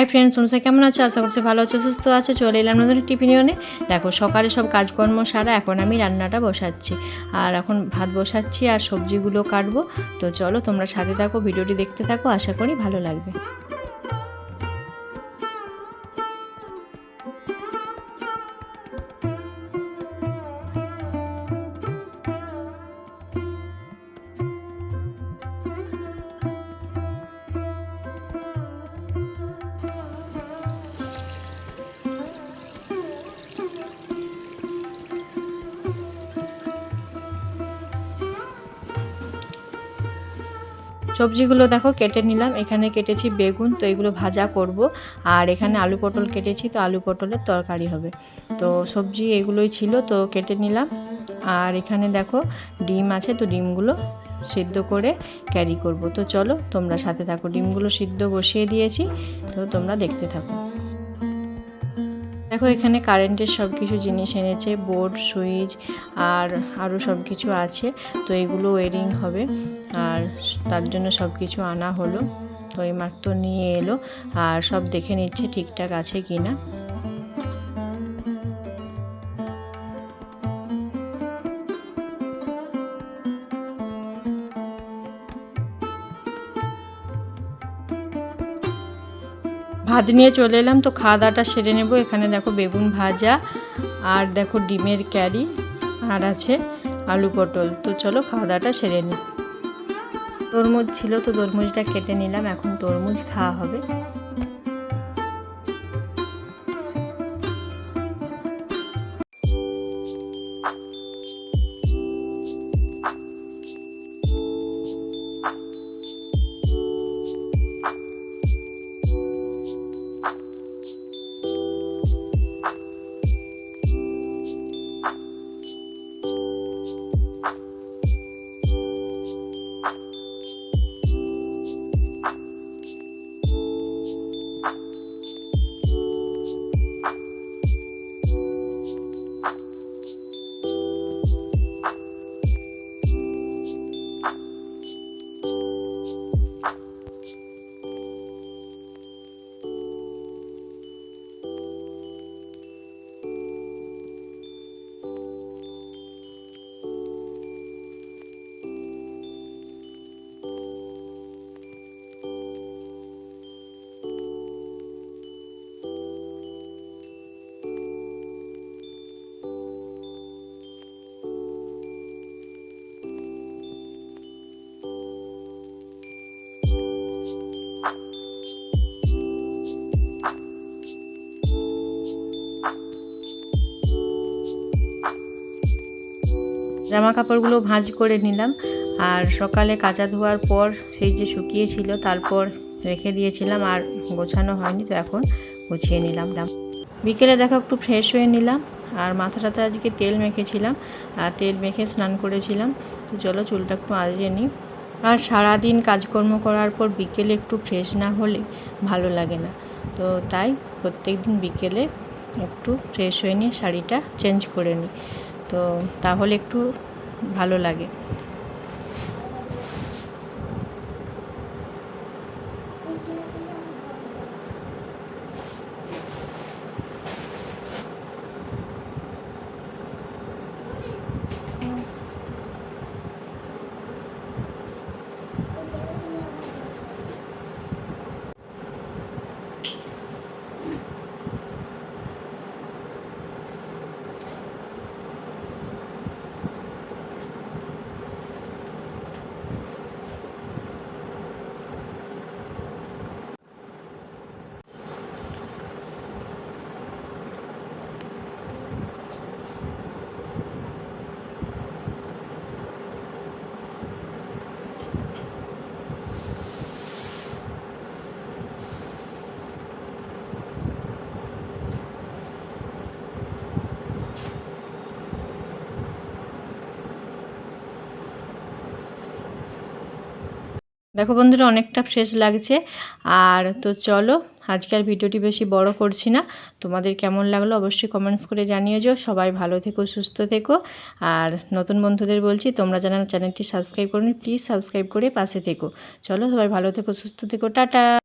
Hi friends Anusha কেমন আছে? আশা করছি ভালো আছে, সুস্থ আছে, চলে এলাম নতুন টিফিনিয়নে দেখো, সকালে সব কাজকর্ম সারা, এখন আমি রান্নাটা বসাচ্ছি। আর এখন ভাত বসাচ্ছি আর সবজিগুলো কাটবো। তো চলো, তোমরা সাথে থাকো ভিডিওটি দেখতে থাকো, আশা করি ভালো লাগবে। সবজিগুলো দেখো কেটে নিলাম। এখানে কেটেছি বেগুন, তো এগুলো ভাজা করব। আর এখানে আলু পটল কেটেছি, তো আলু পটলের তরকারি হবে। তো সবজি এগুলোই ছিল, তো কেটে নিলাম। আর এখানে দেখো ডিম আছে, তো ডিমগুলো সিদ্ধ করে ক্যারি করব। তো চলো তোমরা সাথে থাকো। ডিমগুলো সিদ্ধ বসিয়ে দিয়েছি, তো তোমরা দেখতে থাকো। দেখো, এখানে কারেন্টের সব কিছু জিনিস এনেছে, বোর্ড, সুইচ আর আরও সব কিছু আছে। তো এগুলো ওয়েরিং হবে আর তার জন্য সব কিছু আনা হলো। তো এই মাত্র নিয়ে এলো আর সব দেখে নিচ্ছে ঠিকঠাক আছে কি না ভাত নিয়ে চলে এলাম, তো খাওয়া দাওয়াটা সেরে নেব। এখানে দেখো বেগুন ভাজা আর দেখো ডিমের ক্যারি আর আছে আলু পটল। তো চলো খাওয়া দাওয়াটা সেরে নিই। তরমুজ ছিল, তো তরমুজটা কেটে নিলাম। এখন তরমুজ খাওয়া হবে। জামা কাপড়গুলো ভাঁজ করে নিলাম। আর সকালে কাঁচা ধোয়ার পর সেই যে শুকিয়েছিল তারপর রেখে দিয়েছিলাম আর গোছানো হয়নি, তো এখন গুছিয়ে নিলাম বিকেলে দেখো একটু ফ্রেশ হয়ে নিলাম আর মাথা মাথাটাতে আজকে তেল মেখেছিলাম আর তেল মেখে স্নান করেছিলাম। তো চলো চুলটা একটু আজরিয়ে নিই। আর সারাদিন কাজকর্ম করার পর বিকেলে একটু ফ্রেশ না হলে ভালো লাগে না। তো তাই প্রত্যেক দিন বিকেলে একটু ফ্রেশ হয়ে নিয়ে শাড়িটা চেঞ্জ করে নিই। তো তাহলে একটু ভালো লাগে। দেখো বন্ধুরা, অনেকটা ফ্রেশ লাগছে। আর তো চলো, আজকের ভিডিওটি বেশি বড় করছি না। তোমাদের কেমন লাগল অবশ্যই কমেন্টস করে জানিয়ে যাও। সবাই ভালো থেকো, সুস্থ থেকো। আর নতুন বন্ধুদের বলছি, তোমরা যারা চ্যানেলটি সাবস্ক্রাইব করনি প্লিজ সাবস্ক্রাইব করে পাশে থেকো। চলো, সবাই ভালো থেকো, সুস্থ থেকো। টাটা!